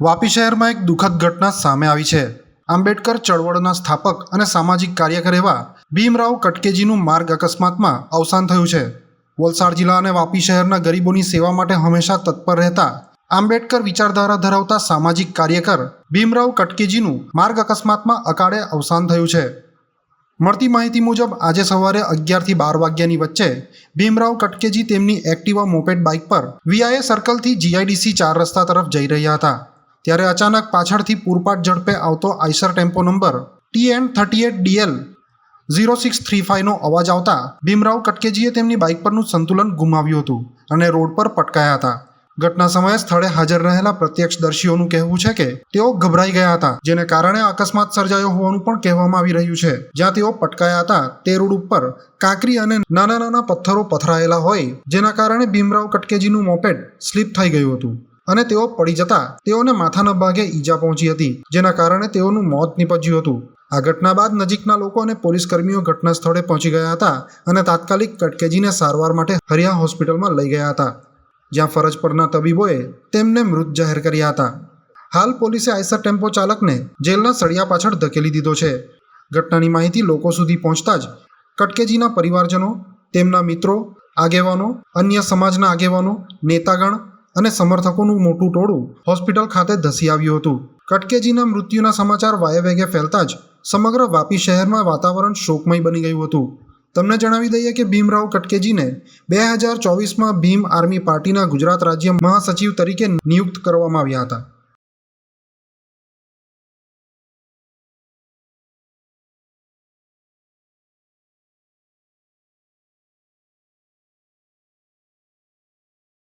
વાપી શહેરમાં એક દુઃખદ ઘટના સામે આવી છે. આંબેડકર ચળવળના સ્થાપક અને સામાજિક કાર્યકર એવા ભીમરાવ કટકેજીનું માર્ગ અકસ્માતમાં અવસાન થયું છે. વલસાડ જિલ્લા અને વાપી શહેરના ગરીબોની સેવા માટે હંમેશા તત્પર રહેતા આંબેડકર વિચારધારા ધરાવતા સામાજિક કાર્યકર ભીમરાવ કટકેજીનું માર્ગ અકસ્માતમાં અકાળે અવસાન થયું છે. મળતી માહિતી મુજબ, આજે સવારે અગિયારથી બાર વાગ્યાની વચ્ચે ભીમરાવ કટકેજી તેમની એક્ટિવા મોપેડ બાઇક પર વીઆઈએ સર્કલથી જીઆઈડીસી ચાર રસ્તા તરફ જઈ રહ્યા હતા. ત્યારે અચાનક પાછળથી પૂરપાટ ઝડપે આવતો Eicher tempo number T N thirty eight DL zero six three ફાઇવનો અવાજ આવતા ભીમરાવ કટકેજીએ તેમની બાઇક પરનું સંતુલન ગુમાવ્યું હતું અને રોડ પર પટકાયા હતા. ઘટના સમયે સ્થળે હાજર રહેલા પ્રત્યક્ષદર્શીઓનું કહેવું છે કે તેઓ ગભરાઈ ગયા હતા, જેને કારણે અકસ્માત સર્જાયો હોવાનું પણ કહેવામાં આવી રહ્યું છે. જ્યાં તેઓ પટકાયા હતા, તે રોડ ઉપર કાંકરી અને નાના નાના પથ્થરો પથરાયેલા હોય, જેના કારણે ભીમરાવ કટકેજીનું મોપેડ સ્લીપ થઈ ગયું હતું. અને તેઓ પડી જતા તેઓને માથાના ભાગે ઈજા પહોંચી હતી, જેના કારણે તેઓનું મોત નીપજ્યું હતું. આ ઘટના બાદ નજીકના લોકો અને પોલીસ કર્મીઓ ઘટના સ્થળે પહોંચી ગયા હતા અને તાત્કાલિક કટકેજીને સારવાર માટે હરિયા હોસ્પિટલમાં લઈ ગયા હતા. જ્યાં ફરજ પરના તબીબોએ તેમને મૃત જાહેર કર્યા હતા. હાલ પોલીસે આઈસર ટેમ્પો ચાલકને જેલના સળિયા પાછળ ધકેલી દીધો છે. ઘટનાની માહિતી લોકો સુધી પહોંચતા જ કટકેજીના પરિવારજનો, તેમના મિત્રો, આગેવાનો, અન્ય સમાજના આગેવાનો, નેતાગણ અને સમર્થકોનું મોટું ટોળું હોસ્પિટલ ખાતે ધસી આવ્યું હતું. કટકેજીના મૃત્યુના સમાચાર વાયવેગે ફેલતા જ સમગ્ર વાપી શહેરમાં વાતાવરણ શોકમય બની ગયું હતું. તમને જણાવી દઈએ કે ભીમરાવ કટકેજીને બે હજાર ચોવીસમાં ભીમ આર્મી પાર્ટીના ગુજરાત રાજ્ય મહાસચિવ તરીકે નિયુક્ત કરવામાં આવ્યા હતા.